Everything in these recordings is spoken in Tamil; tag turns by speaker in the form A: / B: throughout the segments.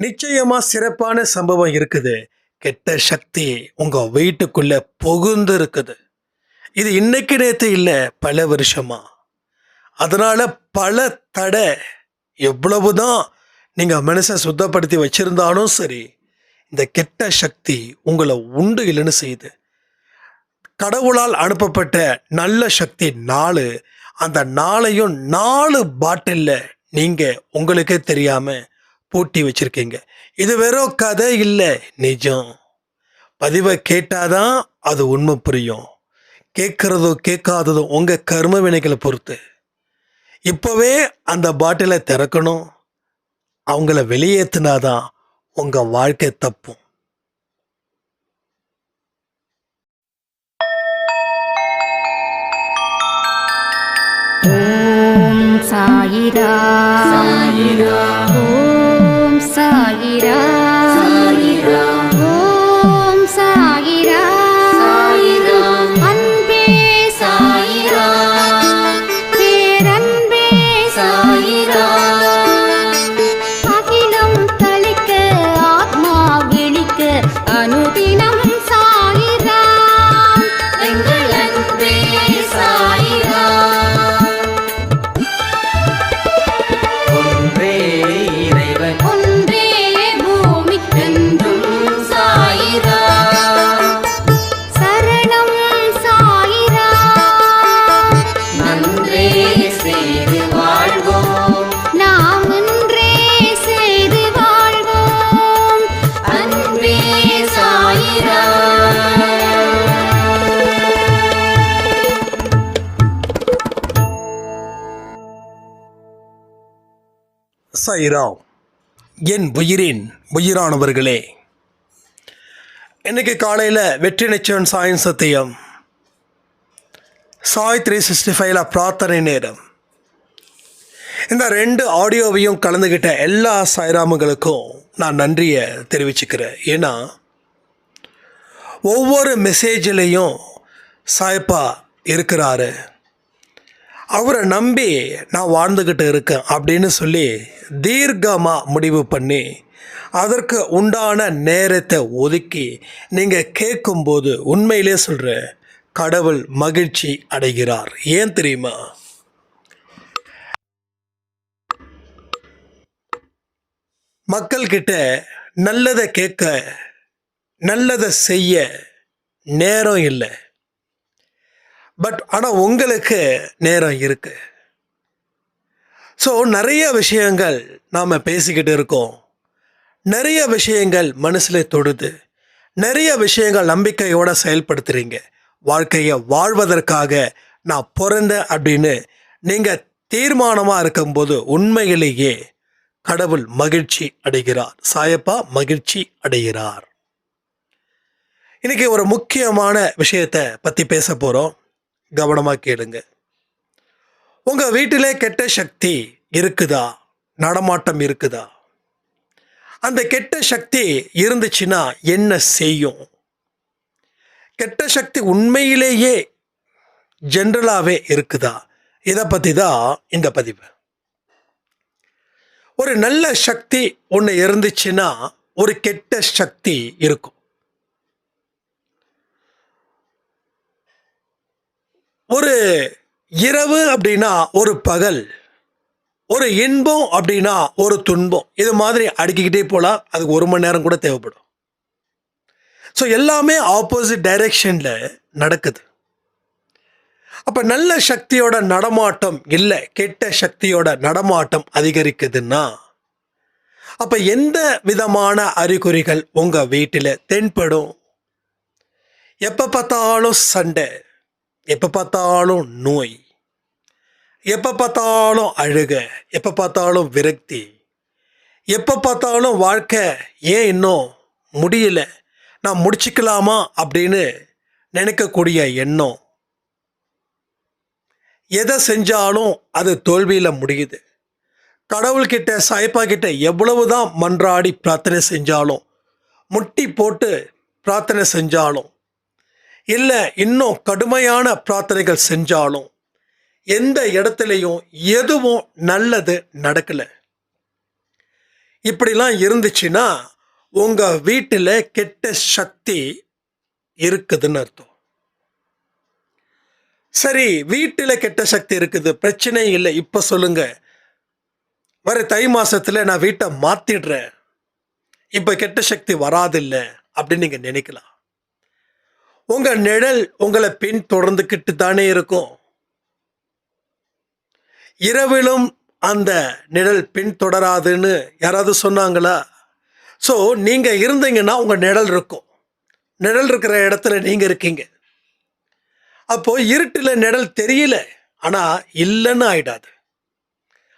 A: நிச்சயமா சிறப்பான சம்பவம் இருக்குது. கெட்ட சக்தி உங்க வீட்டுக்குள்ள புகுந்து இருக்குது இது இன்னைக்கு நேத்து இல்லை பல வருஷமா. அதனால பல தடை எவ்வளவுதான் நீங்க மனசை சுத்தப்படுத்தி வச்சிருந்தாலும் சரி இந்த கெட்ட சக்தி உங்களை உண்டு இல்லைன்னு செய்யுது. கடவுளால் அனுப்பப்பட்ட நல்ல சக்தி நாலு அந்த நாளையும் நாலு பாட்டிலில் நீங்க உங்களுக்கே தெரியாமல் பூட்டி வச்சிருக்கீங்க. இது வெறும் கதை இல்லை. நிஜம். பதிவை கேட்டாதான் அது உண்மை புரியும். கேட்கறதோ கேட்காததோ உங்க கர்ம வினைகளை பொறுத்து. இப்போவே அந்த பாட்டிலை திறக்கணும். அவங்கள வெளியேற்றினாதான் உங்க வாழ்க்கை தப்பும்.
B: சாயிரா.
C: சாயிரா.
B: சாயிரா?
A: சைராம் என் உயிரின் உயிரானவர்களே. இன்னைக்கு காலையில் வெற்றி நிச்சயம் சாயம் சத்தியம். சாய் த்ரீ சிக்ஸ்டி ஃபைவ்ல பிரார்த்தனை நேரம். இந்த ரெண்டு ஆடியோவையும் கலந்துக்கிட்ட எல்லா சாய்ராமுகளுக்கும் நான் நன்றியை தெரிவிச்சுக்கிறேன். ஏன்னா ஒவ்வொரு மெசேஜிலையும் சாய்ப்பா இருக்கிறாரு. அவரை நம்பி நான் வாழ்ந்துக்கிட்டு இருக்கேன் அப்படின்னு சொல்லி தீர்க்கமாக முடிவு பண்ணி அதற்கு உண்டான நேரத்தை ஒதுக்கி நீங்கள் கேட்கும்போது உண்மையிலே சொல்கிற கடவுள் மகிழ்ச்சி அடைகிறார். ஏன் தெரியுமா? மக்கள்கிட்ட நல்லதை கேட்க நல்லதை செய்ய நேரம் இல்லை. பட் ஆனால் உங்களுக்கு நேரம் இருக்கு. ஸோ நிறைய விஷயங்கள் நாம் பேசிக்கிட்டு இருக்கோம். நிறைய விஷயங்கள் மனசில் தொடுது. நிறைய விஷயங்கள் நம்பிக்கையோடு செயல்படுத்துகிறீங்க வாழ்க்கையை வாழ்வதற்காக நான் பிறந்தேன் அப்படின்னு நீங்கள் தீர்மானமாக இருக்கும்போது உண்மையிலேயே கடவுள் மகிழ்ச்சி அடைகிறார். சாயப்பா மகிழ்ச்சி அடைகிறார். இன்னைக்கு ஒரு முக்கியமான விஷயத்தை பற்றி பேச போகிறோம் கவனமாக கேளுங்க. உங்கள் வீட்டிலே கெட்ட சக்தி இருக்குதா? நடமாட்டம் இருக்குதா? அந்த கெட்ட சக்தி இருந்துச்சுன்னா என்ன செய்யும்? கெட்ட சக்தி உண்மையிலேயே ஜென்ரலாகவே இருக்குதா? இதை பற்றி தான் இந்த பதிவு. ஒரு நல்ல சக்தி ஒன்று இருந்துச்சுன்னா ஒரு கெட்ட சக்தி இருக்கும். ஒரு இரவு அப்படின்னா ஒரு பகல் ஒரு இன்பம் அப்படின்னா ஒரு துன்பம். இது மாதிரி அடுக்கிக்கிட்டே போகலாம் அதுக்கு ஒரு மணி நேரம் கூட தேவைப்படும். ஸோ எல்லாமே ஆப்போசிட் டைரெக்ஷனில் நடக்குது. அப்போ நல்ல சக்தியோட நடமாட்டம் இல்லை கெட்ட சக்தியோட நடமாட்டம் அதிகரிக்குதுன்னா அப்போ எந்த விதமான அறிகுறிகள் உங்கள் வீட்டில் தென்படும்? எப்போ பார்த்தாலும் சண்டை. எப்போ பார்த்தாலும் நோய் எப்போ பார்த்தாலும் அழுக எப்போ பார்த்தாலும் விரக்தி எப்போ பார்த்தாலும் வாழ்க்கை ஏன் இன்னும் முடியல நான் முடிச்சுக்கலாமா அப்படின்னு நினைக்கக்கூடிய எண்ணம். எதை செஞ்சாலும் அது தோல்வியில் முடியுது. கடவுள்கிட்ட சாய்ப்பா கிட்ட எவ்வளவுதான் மன்றாடி பிரார்த்தனை செஞ்சாலும் முட்டி போட்டு பிரார்த்தனை செஞ்சாலும் இல்லை இன்னும் கடுமையான பிரார்த்தனைகள் செஞ்சாலும் எந்த இடத்துலையும் எதுவும் நல்லது நடக்கலை. இப்படிலாம் இருந்துச்சுன்னா உங்கள் வீட்டில் கெட்ட சக்தி இருக்குதுன்னு அர்த்தம். சரி வீட்டில் கெட்ட சக்தி இருக்குது பிரச்சனை இல்லை இப்போ சொல்லுங்க. வர தை மாதத்தில் நான் வீட்டை மாற்றிடுறேன் இப்போ கெட்ட சக்தி வராதில்லை அப்படின்னு நீங்கள் நினைக்கலாம். உங்கள் நிழல் உங்களை பின் தொடர்ந்துக்கிட்டு தானே இருக்கும். இரவிலும் அந்த நிழல் பின் தொடராதுன்னு யாராவது சொன்னாங்களா? ஸோ நீங்கள் இருந்தீங்கன்னா உங்கள் நிழல் இருக்கும். நிழல் இருக்கிற இடத்துல நீங்கள் இருக்கீங்க. அப்போது இருட்டில் நிழல் தெரியல ஆனால் இல்லைன்னு ஆயிடாது.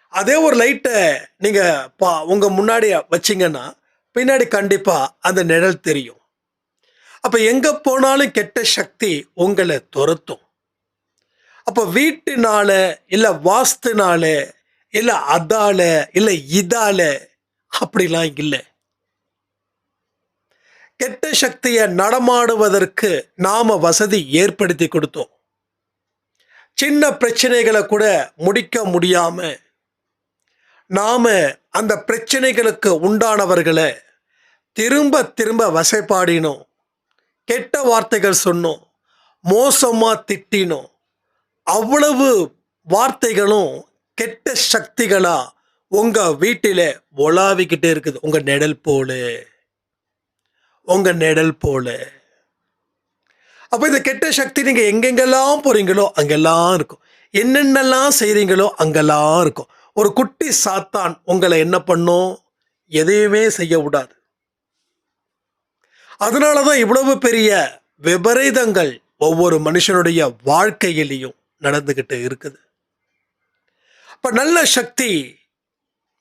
A: அதே ஒரு லைட்டை நீங்கள் பா உங்கள் முன்னாடி வச்சீங்கன்னா பின்னாடி கண்டிப்பாக அந்த நிழல் தெரியும். அப்ப எங்க போனாலும் கெட்ட சக்தி உங்களை துரத்தும். அப்போ வீட்டுனால இல்ல வாஸ்துனால இல்ல அதால இல்ல இதால அப்படிலாம் இல்லை. கெட்ட சக்தியை நடமாடுவதற்கு நாம வசதி ஏற்படுத்தி கொடுத்தோம். சின்ன பிரச்சனைகளை கூட முடிக்க முடியாம நாம அந்த பிரச்சனைகளுக்கு உண்டானவர்களை திரும்ப திரும்ப வசைப்பாடினோம். கெட்ட வார்த்தைகள் சொன்னோம் மோசமாக திட்டினோம். அவ்வளவு வார்த்தைகளும் கெட்ட சக்திகளாக உங்கள் வீட்டில் ஒலாவிக்கிட்டே இருக்குது. உங்கள் நெடல் போல. உங்கள் நெடல் போல. அப்போ இந்த கெட்ட சக்தி நீங்கள் எங்கெங்கெல்லாம் போகிறீங்களோ அங்கெல்லாம் இருக்கும். என்னென்னலாம் செய்கிறீங்களோ அங்கெல்லாம் இருக்கும். ஒரு குட்டி சாத்தான் உங்களை என்ன பண்ணும்? எதையுமே செய்ய விடாது அதனால தான் இவ்வளவு பெரிய விபரீதங்கள் ஒவ்வொரு மனுஷனுடைய வாழ்க்கையிலையும் நடந்துக்கிட்டு இருக்குது. இப்போ நல்ல சக்தி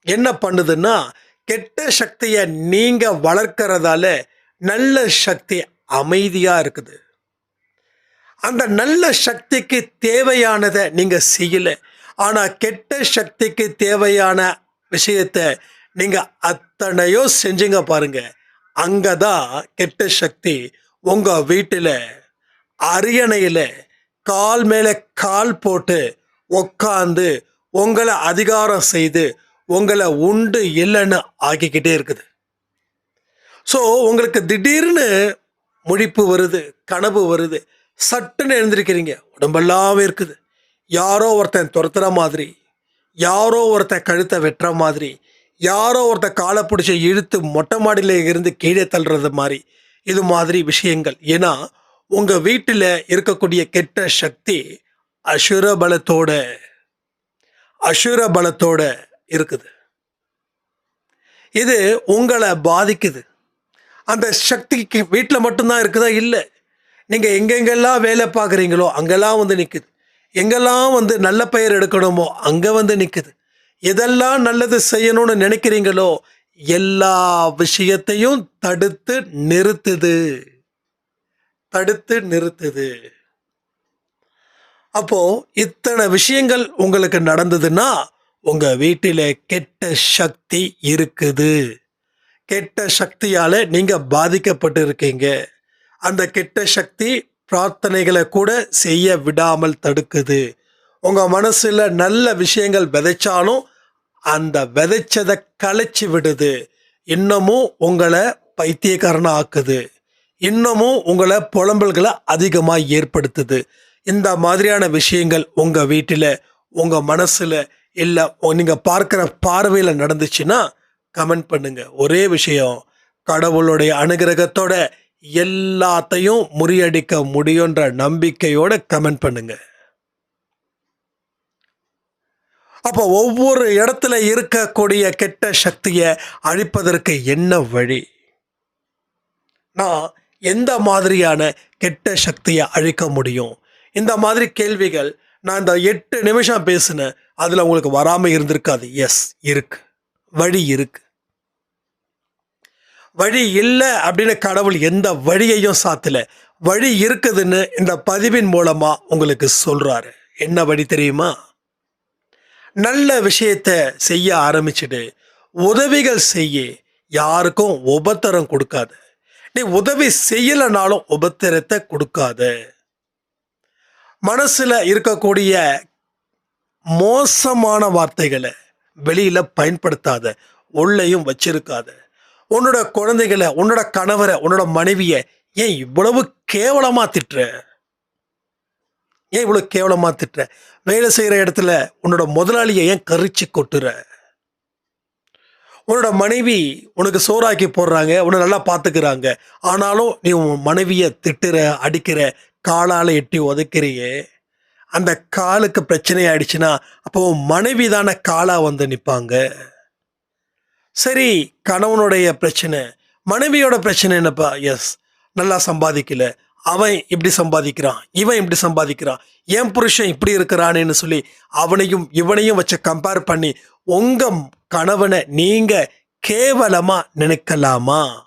A: என்ன பண்ணுதுன்னா கெட்ட சக்தியை நீங்கள் வளர்க்கறதால நல்ல சக்தி அமைதியாக இருக்குது. அந்த நல்ல சக்திக்கு தேவையானதை நீங்கள் செய்யலை. ஆனால் கெட்ட சக்திக்கு தேவையான விஷயத்த நீங்கள் அத்தனையோ செஞ்சீங்க பாருங்கள் அங்கதான் கெட்ட சக்தி உங்க வீட்டுல அரியணையில கால் மேல கால் போட்டு உக்காந்து உங்களை அதிகாரம் செய்து உங்களை உண்டு இல்லைன்னு ஆக்கிக்கிட்டே இருக்குது. ஸோ உங்களுக்கு திடீர்னு முழிப்பு வருது கனவு வருது சட்டுன்னு எழுந்திருக்கிறீங்க உடம்பெல்லாம் இருக்குது. யாரோ ஒருத்தன் துரத்துற மாதிரி யாரோ ஒருத்தன் கழுத்தை வெட்டுற மாதிரி யாரோ ஒருத்தன் காலை பிடிச்சி இழுத்து மொட்டை மாடியில் இருந்து கீழே தள்ளுறது மாதிரி. இது மாதிரி விஷயங்கள். ஏன்னா உங்கள் வீட்டில் இருக்கக்கூடிய கெட்ட சக்தி அசுரபலத்தோட பலத்தோட இருக்குது. இது உங்களை பாதிக்குது. அந்த சக்திக்கு வீட்டில் மட்டும்தான் இருக்குதா? இல்லை. நீங்கள் எங்கெங்கெல்லாம் வேலை பார்க்குறீங்களோ அங்கெல்லாம் வந்து நிற்குது எங்கெல்லாம் வந்து நல்ல பெயர் எடுக்கணுமோ அங்கே வந்து நிற்குது எதெல்லாம் நல்லது செய்யணும்னு நினைக்கிறீங்களோ எல்லா விஷயத்தையும் தடுத்து நிறுத்துது. தடுத்து நிறுத்துது. அப்போ இத்தனை விஷயங்கள் உங்களுக்கு நடந்ததுன்னா உங்க வீட்டில் கெட்ட சக்தி இருக்குது. கெட்ட சக்தியால நீங்க பாதிக்கப்பட்டு இருக்கீங்க அந்த கெட்ட சக்தி பிரார்த்தனைகளை கூட செய்ய விடாமல் தடுக்குது. உங்க மனசுல நல்ல விஷயங்கள் விதைச்சாலும் அந்த விதைச்சதை களைச்சி விடுது. இன்னமும் உங்களை பைத்தியக்காரனா ஆக்குது இன்னமும் உங்களை புலம்பல்களை அதிகமாக ஏற்படுத்துது. இந்த மாதிரியான விஷயங்கள் உங்கள் வீட்டில் உங்கள் மனசில் இல்லை நீங்கள் பார்க்குற பார்வையில் நடந்துச்சுன்னா கமெண்ட் பண்ணுங்கள் ஒரே விஷயம் கடவுளுடைய அனுகிரகத்தோட எல்லாத்தையும் முறியடிக்க முடியுன்ற நம்பிக்கையோட கமெண்ட் பண்ணுங்கள் அப்போ ஒவ்வொரு இடத்துல இருக்கக்கூடிய கெட்ட சக்தியை அழிப்பதற்கு என்ன வழி? நான் எந்த மாதிரியான கெட்ட சக்தியை அழிக்க முடியும்? இந்த மாதிரி கேள்விகள் நான் இந்த எட்டு நிமிஷம் பேசினேன். அதில் உங்களுக்கு வராமல் இருந்திருக்காது. எஸ் இருக்கு. வழி இருக்கு. வழி இல்லை அப்படின்னு கடவுள் எந்த வழியையும் சாத்தல. வழி இருக்குதுன்னு இந்த பதிவின் மூலமாக உங்களுக்கு சொல்கிறாரு என்ன வழி தெரியுமா? நல்ல விஷயத்த செய்ய ஆரம்பிச்சுடு. உதவிகள் செய்ய யாருக்கும் உபத்திரம் கொடுக்காத. நீ உதவி செய்யலைனாலும் உபத்திரத்தை கொடுக்காத. மனசில் இருக்கக்கூடிய மோசமான வார்த்தைகளை வெளியில் பயன்படுத்தாத உள்ளேயும் வச்சிருக்காத. உன்னோட குழந்தைகளை உன்னோட கணவரை உன்னோட மனைவியை ஏன் இவ்வளவு கேவலமாக திட்டுற? ஏன் இவ்வளோ கேவலமாக திட்டுற? வேலை செய்கிற இடத்துல உன்னோட முதலாளியை ஏன் கரிச்சு கொட்டுற? உன்னோட மனைவி உனக்கு சோறாக்கி போடுறாங்க உன்னை நல்லா பார்த்துக்கிறாங்க ஆனாலும் நீ உன் மனைவியை திட்டுற அடிக்கிற காலால் எட்டி உதைக்கிறியே அந்த காலுக்கு பிரச்சனை ஆயிடுச்சுன்னா அப்போ உன் மனைவி தானே காலாக வந்து நிற்பாங்க சரி கணவனுடைய பிரச்சனை. மனைவியோட பிரச்சனை என்னப்பா? எஸ் நல்லா சம்பாதிக்கல. அவன் இப்படி சம்பாதிக்கிறான் இவன் இப்படி சம்பாதிக்கிறான் என் புருஷன் இப்படி இருக்கிறானேன்னு சொல்லி அவனையும் இவனையும் வச்சு கம்பேர் பண்ணி உங்க கணவனை நீங்க கேவலமா நினைக்கலாமா?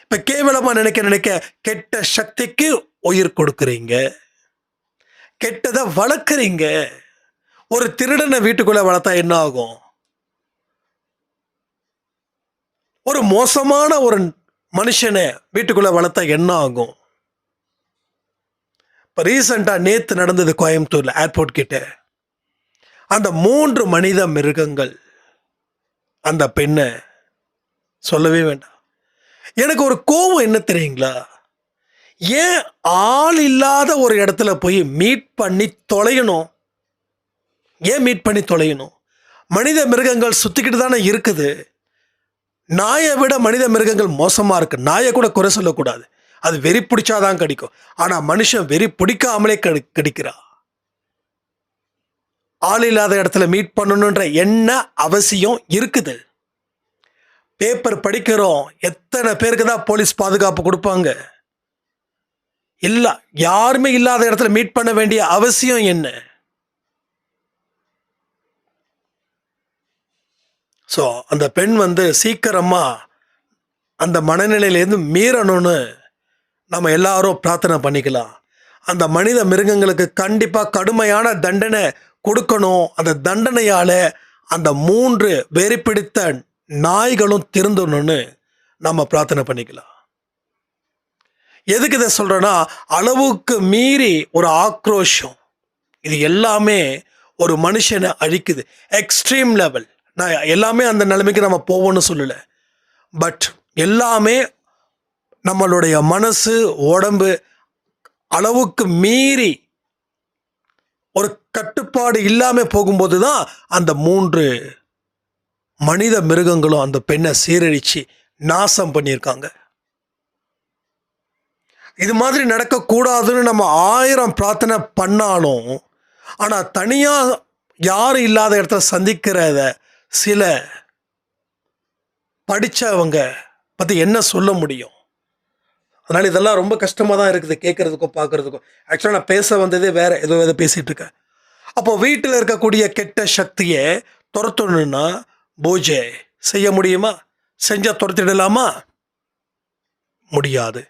A: இப்ப கேவலமா நினைக்க நினைக்க கெட்ட சக்திக்கு உயிர் கொடுக்குறீங்க கெட்டதை வளர்க்குறீங்க ஒரு திருடனை வீட்டுக்குள்ள வளர்த்தா என்ன ஆகும்? ஒரு மோசமான ஒரு மனுஷனை வீட்டுக்குள்ளே வளர்த்தா என்ன ஆகும்? இப்போ ரீசண்டாக நேற்று நடந்தது கோயம்புத்தூரில் ஏர்போர்ட் கிட்ட. அந்த மூன்று மனித மிருகங்கள் அந்த பெண்ணை சொல்லவே வேண்டாம். எனக்கு ஒரு கோவம் என்ன தெரியுங்களா? ஏன் ஆள் இல்லாத ஒரு இடத்துல போய் மீட் பண்ணி தொலையணும்? ஏன் மீட் பண்ணி தொலையணும்? மனித மிருகங்கள் சுற்றிக்கிட்டு தானே இருக்குது. நாயை விட மனித மிருகங்கள் மோசமாக இருக்கு. நாயை கூட குறை சொல்லக்கூடாது. அது வெறி பிடிச்சாதான் கடிக்கும். ஆனால் மனுஷன் வெறி பிடிக்காமலே கடி கடிக்கிறா. ஆள் இல்லாத இடத்துல மீட் பண்ணணுன்ற என்ன அவசியம் இருக்குது. பேப்பர் படிக்கிறோம். எத்தனை பேருக்கு தான் போலீஸ் பாதுகாப்பு கொடுப்பாங்க? இல்லை யாருமே இல்லாத இடத்துல மீட் பண்ண வேண்டிய அவசியம் என்ன? ஸோ அந்த பெண் வந்து சீக்கிரமாக அந்த மனநிலையிலேருந்து மீறணும்னு நம்ம எல்லாரும் பிரார்த்தனை பண்ணிக்கலாம். அந்த மனித மிருகங்களுக்கு கண்டிப்பாக கடுமையான தண்டனை கொடுக்கணும். அந்த தண்டனையால் அந்த மூன்று வெறிப்பிடித்த நாய்களும் திருந்தணும்னு நம்ம பிரார்த்தனை பண்ணிக்கலாம். எதுக்கு இதை சொல்கிறேன்னா அளவுக்கு மீறி ஒரு ஆக்ரோஷம். இது எல்லாமே ஒரு மனுஷனை அழிக்குது. எக்ஸ்ட்ரீம் லெவல் நான் எல்லாமே அந்த நிலைமைக்கு நம்ம போவோம்னு சொல்லலை. பட் எல்லாமே நம்மளுடைய மனசு உடம்பு அளவுக்கு மீறி ஒரு கட்டுப்பாடு இல்லாமல் போகும்போது தான் அந்த மூன்று மனித மிருகங்களும் அந்த பெண்ணை சீரழித்து நாசம் பண்ணியிருக்காங்க. இது மாதிரி நடக்கக்கூடாதுன்னு நம்ம ஆயிரம் பிரார்த்தனை பண்ணாலும் ஆனால் தனியாக யாரும் இல்லாத இடத்துல சந்திக்கிறத சில படித்தவங்க பற்றி என்ன சொல்ல முடியும்? அதனால் இதெல்லாம் ரொம்ப கஷ்டமாக தான் இருக்குது கேட்குறதுக்கும் பார்க்குறதுக்கும் ஆக்சுவலாக நான் பேச வந்ததே வேறு ஏதோ ஏதோ பேசிகிட்டு இருக்கேன். அப்போ வீட்டில் இருக்கக்கூடிய கெட்ட சக்தியை துரத்தணுன்னா பூஜை செய்ய முடியுமா? செஞ்சால் துரத்திடலாமா? முடியாது.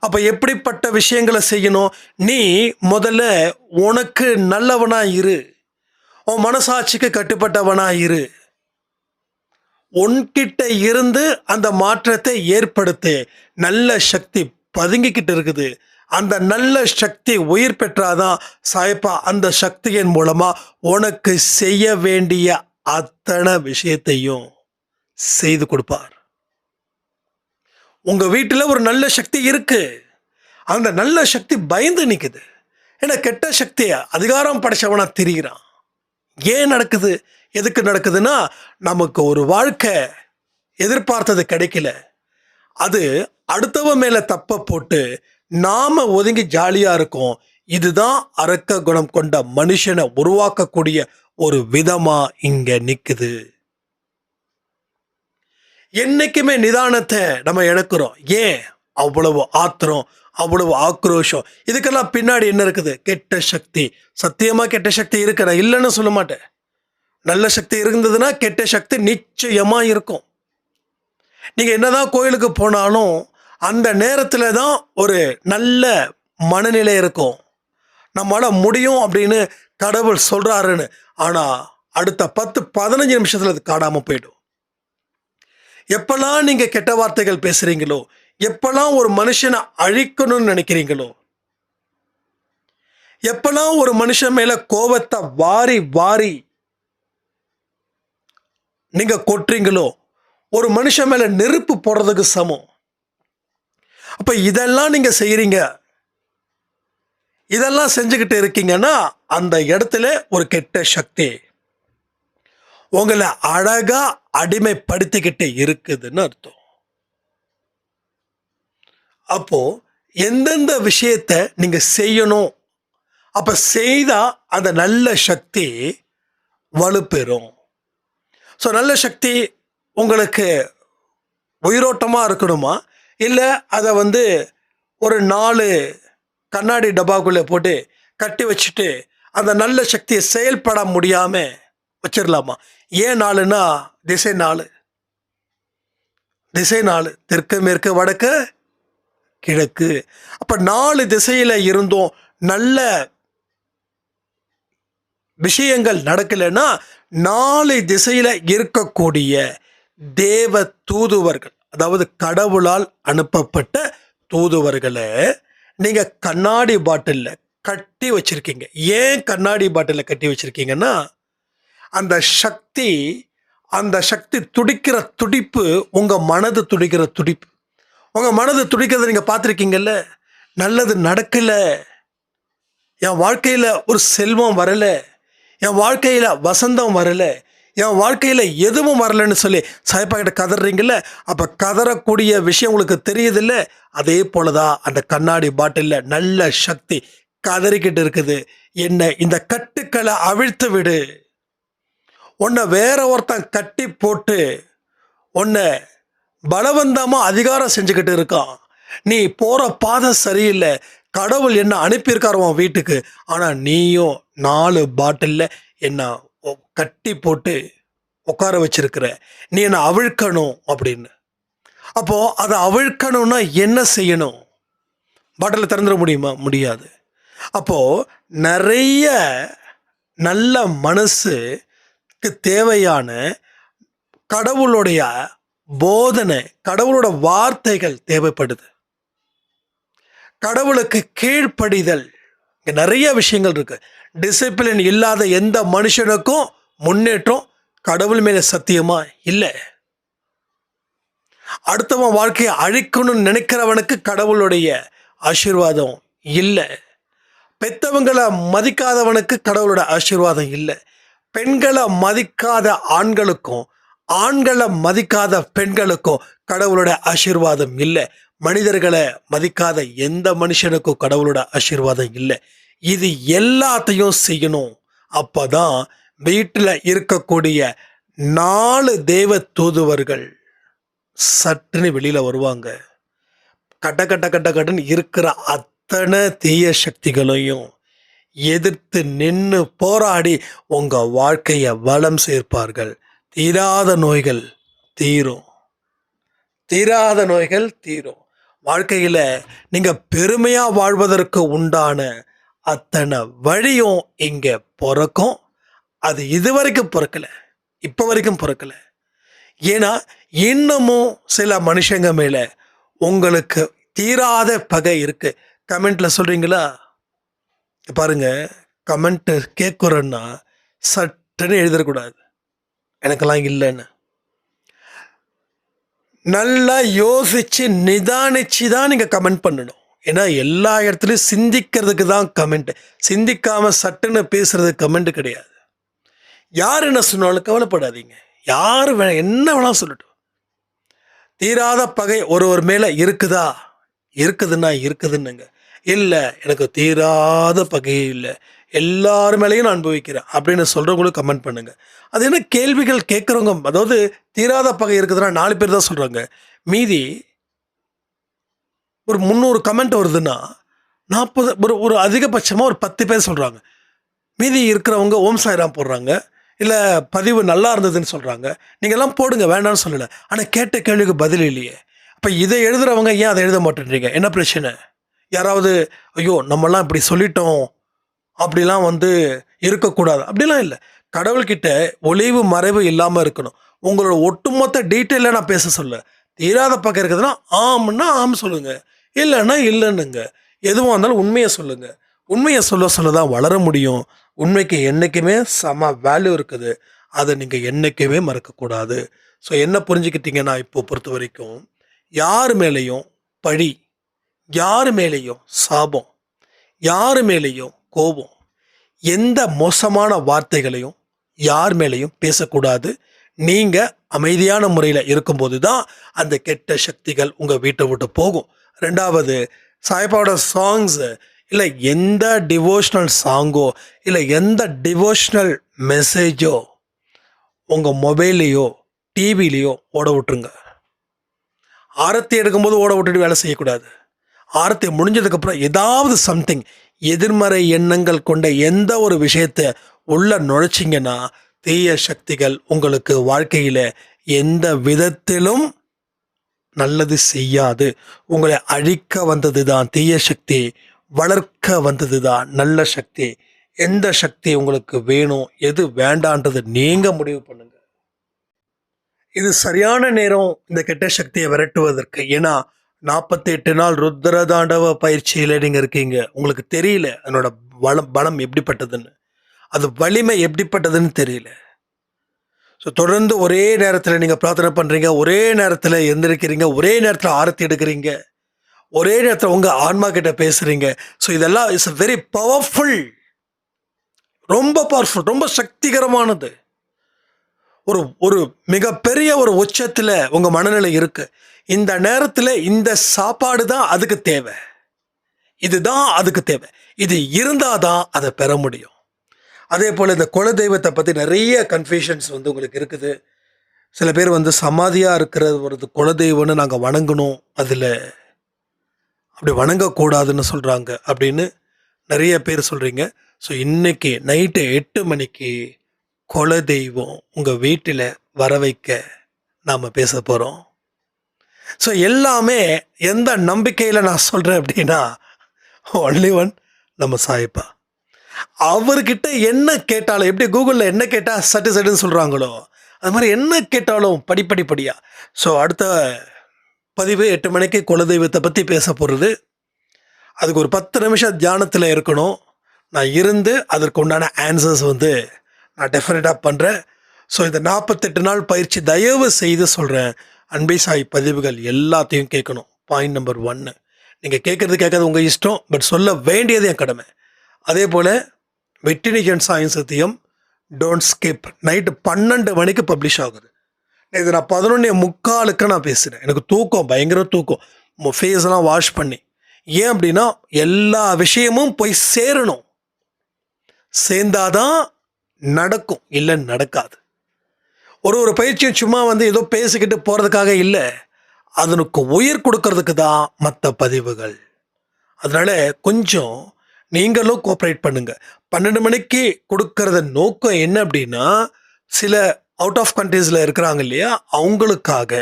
A: அப்போ எப்படிப்பட்ட விஷயங்களை செய்யணும்? நீ முதல்ல உனக்கு நல்லவனாக இரு. உன் மனசாட்சிக்கு கட்டுப்பட்டவனாக இரு. உன்கிட்ட இருந்து அந்த மாற்றத்தை ஏற்படுத்து. நல்ல சக்தி பதுங்கிக்கிட்டு இருக்குது. அந்த நல்ல சக்தி உயிர் பெற்றாதான் சாய்ப்பா அந்த சக்தியின் மூலமா உனக்கு செய்ய வேண்டிய அத்தனை விஷயத்தையும் செய்து கொடுப்பார். உங்க வீட்டில் ஒரு நல்ல சக்தி இருக்கு. அந்த நல்ல சக்தி பயந்து நிற்குது ஏன்னா கெட்ட சக்தியை அதிகாரம் படைச்சவனா தெரிகிறான் ஏன் நடக்குது? எதுக்கு நடக்குதுன்னா நமக்கு ஒரு வாழ்க்கை எதிர்பார்த்தது கிடைக்கல. அது அடுத்தவ மேலே தப்பை போட்டு நாம் ஒதுங்கி ஜாலியாக இருக்கோம். இதுதான் அரக்க குணம் கொண்ட மனுஷனை உருவாக்கக்கூடிய ஒரு விதமாக இங்கே நிற்குது என்றைக்குமே நிதானத்தை நம்ம இழக்கிறோம். ஏன்? அவ்வளவு ஆத்திரம் அவ்வளவு ஆக்ரோஷம். இதுக்கெல்லாம் பின்னாடி என்ன இருக்குது? கெட்ட சக்தி. சத்தியமாக கெட்ட சக்தி இருக்கிற இல்லைன்னு சொல்ல மாட்டேன். நல்ல சக்தி இருந்ததுன்னா கெட்ட சக்தி நிச்சயமாக இருக்கும். நீங்கள் என்னதான் கோயிலுக்கு போனாலும் அந்த நேரத்தில் தான் ஒரு நல்ல மனநிலை இருக்கும். நம்மளால் முடியும் அப்படின்னு கடவுள் சொல்கிறாருன்னு ஆனால் அடுத்த பத்து பதினஞ்சு நிமிஷத்தில் அது காடாமல் போயிடும். எப்பெல்லாம் நீங்கள் கெட்ட வார்த்தைகள் பேசுகிறீங்களோ எப்பெல்லாம் ஒரு மனுஷனை அழிக்கணும்னு நினைக்கிறீங்களோ எப்பெல்லாம் ஒரு மனுஷன் மேலே கோபத்தை வாரி வாரி நீங்கள் கொட்டுறீங்களோ? ஒரு மனுஷன் மேலே நெருப்பு போடுறதுக்கு சமம். அப்போ இதெல்லாம் நீங்கள் செய்கிறீங்க இதெல்லாம் செஞ்சுக்கிட்டு இருக்கீங்கன்னா அந்த இடத்துல ஒரு கெட்ட சக்தி உங்களை அழகா அடிமைப்படுத்திக்கிட்டு இருக்குதுன்னு அர்த்தம். அப்போ எந்தெந்த விஷயத்த நீங்க செய்யணும்? அப்ப செய்தா அந்த நல்ல சக்தி வலுப்பெறும். ஸோ நல்ல சக்தி உங்களுக்கு உயிரோட்டமாக இருக்கணுமா? இல்லை அதை வந்து ஒரு நாலு கண்ணாடி டப்பாக்குள்ளே போட்டு கட்டி வச்சுட்டு அந்த நல்ல சக்தியை செயல்பட முடியாமல் வச்சிடலாமா ஏன் நாளுன்னா திசை நாலு. திசை நாலு. தெற்கு மேற்கு வடக்கு கிழக்கு. அப்போ நாலு திசையில் இருந்தும் நல்ல விஷயங்கள் நடக்கலைன்னா நாலு திசையில் இருக்கக்கூடிய தேவ தூதுவர்கள் அதாவது கடவுளால் அனுப்பப்பட்ட தூதுவர்களை நீங்கள் கண்ணாடி பாட்டிலில் கட்டி வச்சுருக்கீங்க. ஏன் கண்ணாடி பாட்டிலில் கட்டி வச்சிருக்கீங்கன்னா அந்த சக்தி அந்த சக்தி துடிக்கிற துடிப்பு உங்கள் மனது துடிக்கிற துடிப்பு. உங்கள் மனது துடிக்கிறத நீங்கள் பார்த்துருக்கீங்கல்ல நல்லது நடக்கலை. என் வாழ்க்கையில் ஒரு செல்வம் வரலை. என் வாழ்க்கையில் வசந்தம் வரலை. என் வாழ்க்கையில் எதுவும் வரலைன்னு சொல்லி சாய்ப்பாக்கிட்ட கதறீங்கல்ல? அப்போ கதறக்கூடிய விஷயம் உங்களுக்கு தெரியுதில்ல? அதே போல தான் அந்த கண்ணாடி பாட்டிலில் நல்ல சக்தி கதறிக்கிட்டு இருக்குது. என்ன இந்த கட்டுக்களை அவிழ்த்து விடு. உன்னை வேற ஒருத்தன் கட்டி போட்டு உன்னை பலவந்தமாக அதிகாரம் செஞ்சுக்கிட்டு இருக்கான். நீ போகிற பாதை சரியில்லை. கடவுள் என்ன அனுப்பியிருக்காரு உன் வீட்டுக்கு ஆனால் நீயும் நாலு பாட்டிலில் என்ன ஒ- கட்டி போட்டு உட்கார வச்சிருக்கிற. நீ என்னை அவிழ்க்கணும் அப்படின்னு. அப்போது அதை அவிழ்க்கணும்னா என்ன செய்யணும்? பாட்டில் திறந்துட முடியுமா? முடியாது. அப்போது நிறைய நல்ல மனசுக்கு தேவையான கடவுளுடைய போதனை கடவுளோட வார்த்தைகள் தேவைப்படுது. கடவுளுக்கு கீழ்ப்படிதல். இங்கே நிறைய விஷயங்கள் இருக்குது டிசிப்ளின் இல்லாத எந்த மனுஷனுக்கும் முன்னேற்றம் கடவுள் மேலே சத்தியமாக இல்லை. அடுத்தவன் வாழ்க்கையை அழிக்கணும்னு நினைக்கிறவனுக்கு கடவுளுடைய ஆசீர்வாதம் இல்லை. பெத்தவங்களை மதிக்காதவனுக்கு கடவுளோட ஆசீர்வாதம் இல்லை. பெண்களை மதிக்காத ஆண்களுக்கும் ஆண்களை மதிக்காத பெண்களுக்கும் கடவுளோட ஆசீர்வாதம் இல்லை. மனிதர்களை மதிக்காத எந்த மனுஷனுக்கும் கடவுளோட ஆசீர்வாதம் இல்லை. இது எல்லாத்தையும் செய்யணும். அப்பதான் வீட்டில் இருக்கக்கூடிய நாலு தேவ தூதுவர்கள் சட்டுன்னு வெளியில வருவாங்க. கட்ட கட்ட கட்ட கட்டன்னு இருக்கிற அத்தனை தீய சக்திகளையும் எதிர்த்து நின்று போராடி உங்க வாழ்க்கையை வளம் சேர்ப்பார்கள். தீராத நோய்கள் தீரும். தீராத நோய்கள் தீரும். வாழ்க்கையில் நீங்கள் பெருமையாக வாழ்வதற்கு உண்டான அத்தனை வழியும் இங்கே பிறக்கும். அது இது வரைக்கும் பிறக்கல. இப்போ வரைக்கும் பிறக்கல. ஏன்னா இன்னமும் சில மனுஷங்க மேலே உங்களுக்கு தீராத பகை இருக்குது கமெண்ட்டில் சொல்கிறீங்களா பாருங்கள் கமெண்ட்டு கேட்குறோன்னா சட்டுன்னு எழுதக்கூடாது எனக்கெல்லாம் இல்லைன்னு. நல்லா யோசிச்சு நிதானிச்சு தான் நீங்கள் கமெண்ட் பண்ணணும். ஏன்னா எல்லா இடத்துலையும் சிந்திக்கிறதுக்கு தான் கமெண்ட் சிந்திக்காம சட்டுன்னு பேசுறது கமெண்ட் கிடையாது. யார் என்ன சொன்னாலும் கவலைப்படாதீங்க. யார் வே என்ன வேணாலும் சொல்லட்டும். தீராத பகை ஒருவர் மேலே இருக்குதா? இருக்குதுன்னா இருக்குதுன்னுங்க. இல்லை எனக்கு தீராத பகையே இல்லை. எல்லார் மேலேயும் நான் அனுபவிக்கிறேன் அப்படின்னு சொல்கிறவங்களும் கமெண்ட் பண்ணுங்கள் அது என்ன கேள்விகள் கேட்குறவங்க அதாவது தீராத பகை இருக்குதுன்னா நாலு பேர் தான் சொல்கிறாங்க மீதி ஒரு முந்நூறு கமெண்ட் வருதுன்னா நாற்பது ஒரு ஒரு அதிகபட்சமாக ஒரு பத்து பேர் சொல்கிறாங்க மீதி இருக்கிறவங்க ஓம் சாய்ராம் போடுறாங்க. இல்லை பதிவு நல்லா இருந்ததுன்னு சொல்கிறாங்க நீங்கள்லாம் போடுங்க வேண்டாம்னு சொல்லலை. ஆனால் கேட்ட கேள்விக்கு பதில் இல்லையே. அப்போ இதை எழுதுகிறவங்க ஏன் அதை எழுத மாட்டேன்றீங்க? என்ன பிரச்சனை? யாராவது ஐயோ நம்மலாம் இப்படி சொல்லிட்டோம். அப்படிலாம் வந்து இருக்கக்கூடாது. அப்படிலாம் இல்லை. கடவுள்கிட்ட ஒளிவு மறைவு இல்லாமல் இருக்கணும். உங்களோட ஒட்டுமொத்த டீட்டெயிலாக நான் பேச சொல்ல. தீராத பக்கம் இருக்குதுன்னா ஆம்னா ஆம் சொல்லுங்க. இல்லைன்னா இல்லைன்னுங்க. எதுவாக இருந்தாலும் உண்மையை சொல்லுங்க. உண்மையை சொல்ல சொல்ல தான் வளர முடியும். உண்மைக்கு என்றைக்குமே செம வேல்யூ இருக்குது. அதை நீங்கள் என்றைக்குமே மறக்கக்கூடாது. ஸோ என்ன புரிஞ்சுக்கிட்டீங்கன்னா இப்போ பொறுத்த வரைக்கும் யார் மேலேயும் பழி யார் மேலேயும் சாபம் யார் மேலேயும் கோபம். எந்த மோசமான வார்த்தைகளையும் யார் மேலேயும் பேசக்கூடாது. நீங்கள் அமைதியான முறையில் இருக்கும்போது தான் அந்த கெட்ட சக்திகள் உங்கள் வீட்டை விட்டு போகும். ரெண்டாவது சாய்பாவோட சாங்ஸு இல்லை எந்த டிவோஷ்னல் சாங்கோ இல்லை எந்த டிவோஷ்னல் மெசேஜோ உங்கள் மொபைல்லையோ டிவிலேயோ ஓட விட்டுருங்க. ஆரத்தி எடுக்கும்போது ஓட விட்டுட்டு வேலை செய்யக்கூடாது. ஆரத்தி முடிஞ்சதுக்கப்புறம் ஏதாவது சம்திங் எதிர்மறை எண்ணங்கள் கொண்ட எந்த ஒரு விஷயத்தை உள்ள நுழைச்சிங்கன்னா தீய சக்திகள் உங்களுக்கு வாழ்க்கையில் எந்த விதத்திலும் நல்லது செய்யாது. உங்களை அழிக்க வந்தது தான் தீய சக்தி வளர்க்க வந்தது தான் நல்ல சக்தி. எந்த சக்தி உங்களுக்கு வேணும் எது வேண்டான்றது நீங்கள் முடிவு பண்ணுங்க. இது சரியான நேரம் இந்த கெட்ட சக்தியை விரட்டுவதற்கு. ஏன்னா நாற்பத்தி எட்டு நாள் ருத்ர தாண்டவ பயிற்சியில் நீங்கள் இருக்கீங்க. உங்களுக்கு தெரியல அதனோட வளம் பலம் எப்படிப்பட்டதுன்னு. அது வலிமை எப்படிப்பட்டதுன்னு தெரியல. ஸோ தொடர்ந்து ஒரே நேரத்தில் நீங்கள் பிரார்த்தனை பண்ணுறீங்க ஒரே நேரத்தில் எந்திரிக்கிறீங்க. ஒரே நேரத்தில் ஆரத்தி எடுக்கிறீங்க. ஒரே நேரத்தில் உங்கள் ஆன்மா கிட்ட பேசுகிறீங்க ஸோ இதெல்லாம் இட்ஸ் வெரி பவர்ஃபுல் ரொம்ப பவர்ஃபுல் ரொம்ப சக்திகரமானது. ஒரு ஒரு மிகப்பெரிய ஒரு உச்சத்தில் உங்கள் மனநிலை இருக்குது இந்த நேரத்தில் இந்த சாப்பாடு தான் அதுக்கு தேவை. இதுதான் அதுக்கு தேவை. இது இருந்தால் தான் அதை பெற முடியும். அதே போல் இந்த குலதெய்வத்தை பற்றி நிறைய கன்ஃபியூஷன்ஸ் வந்து உங்களுக்கு இருக்குது. சில பேர் வந்து சமாதியாக இருக்கிறது ஒரு குலதெய்வம்னு நாங்கள் வணங்கணும் அதில். அப்படி வணங்கக்கூடாதுன்னு சொல்கிறாங்க அப்படின்னு நிறைய பேர் சொல்கிறீங்க ஸோ இன்றைக்கி நைட்டு எட்டு மணிக்கு குலதெய்வம் உங்கள் வீட்டில் வர வைக்க நாம் பேச போகிறோம் ஸோ எல்லாமே எந்த நம்பிக்கையில் நான் சொல்கிறேன் அப்படின்னா ஒன்லி ஒன் நம்ம சாய்ப்பா. அவர்கிட்ட என்ன கேட்டாலும் எப்படி கூகுளில் என்ன கேட்டால் சட்டு சட்டுன்னு சொல்கிறாங்களோ அது மாதிரி என்ன கேட்டாலும் படிப்படி ஸோ அடுத்த பதிவு எட்டு மணிக்கு குலதெய்வத்தை பற்றி பேச போகிறது அதுக்கு ஒரு பத்து நிமிஷம் தியானத்தில் இருக்கணும். நான் இருந்து அதற்கு உண்டான ஆன்சர்ஸ் வந்து நான் டெஃபினட்டாக பண்ணுறேன் ஸோ இந்த நாற்பத்தெட்டு நாள் பயிற்சி தயவு செய்து சொல்கிறேன் அன்பை சாய் பதிவுகள் எல்லாத்தையும் கேட்கணும். பாயிண்ட் நம்பர் ஒன்று நீங்கள் கேட்குறது கேட்காது உங்கள் இஷ்டம் பட் சொல்ல வேண்டியது என் கடமை. அதே போல் வெட்டினிஜன் சாயம் சத்தியம் டோன்ட் ஸ்கிப் நைட்டு பன்னெண்டு மணிக்கு பப்ளிஷ் ஆகுது. இது நான் பதினொன்னே முக்காலுக்கு நான் பேசுகிறேன் எனக்கு தூக்கம் பயங்கர தூக்கம். ஃபேஸ்லாம் வாஷ் பண்ணி. ஏன் அப்படின்னா எல்லா விஷயமும் போய் சேரணும். சேர்ந்தாதான் நடக்கும் இல்லை நடக்காது. ஒரு ஒரு பயிற்சியும் சும்மா வந்து ஏதோ பேசிக்கிட்டு போகிறதுக்காக இல்லை. அதனுக்கு உயிர் கொடுக்கறதுக்கு தான் மற்ற பதிவுகள். அதனால் கொஞ்சம் நீங்களும் கோஆப்ரேட் பண்ணுங்க. பன்னெண்டு மணிக்கு கொடுக்கறத நோக்கம் என்ன அப்படின்னா சில அவுட் ஆஃப் கண்ட்ரீஸில் இருக்கிறாங்க இல்லையா அவங்களுக்காக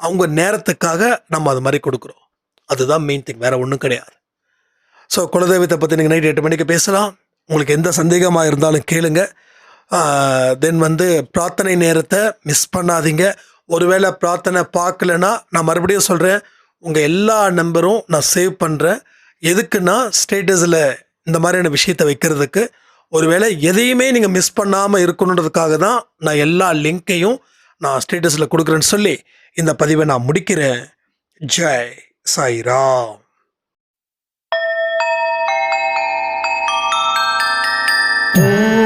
A: அவங்க நேரத்துக்காக நம்ம அது மாதிரி கொடுக்குறோம். அதுதான் மெயின் திங் வேறு ஒன்றும் கிடையாது. ஸோ குலதெய்வத்தை பற்றி நீங்கள் நைட் எட்டு மணிக்கு பேசலாம். உங்களுக்கு எந்த சந்தேகமாக இருந்தாலும் கேளுங்கள் தென் வந்து பிரார்த்தனை நேரத்தை மிஸ் பண்ணாதீங்க. ஒருவேளை பிரார்த்தனை பார்க்கலன்னா நான் மறுபடியும் சொல்கிறேன் உங்கள் எல்லா நம்பரும் நான் சேவ் பண்ணுறேன் எதுக்குன்னா ஸ்டேட்டஸில் இந்த மாதிரியான விஷயத்தை வைக்கிறதுக்கு. ஒருவேளை எதையுமே நீங்கள் மிஸ் பண்ணாமல் இருக்கணுன்றதுக்காக தான் நான் எல்லா லிங்க்கையும் நான் ஸ்டேட்டஸில் கொடுக்குறேன்னு சொல்லி இந்த பதிவை நான் முடிக்கிறேன். ஜெய் சாய்ராம்.
B: ஓம்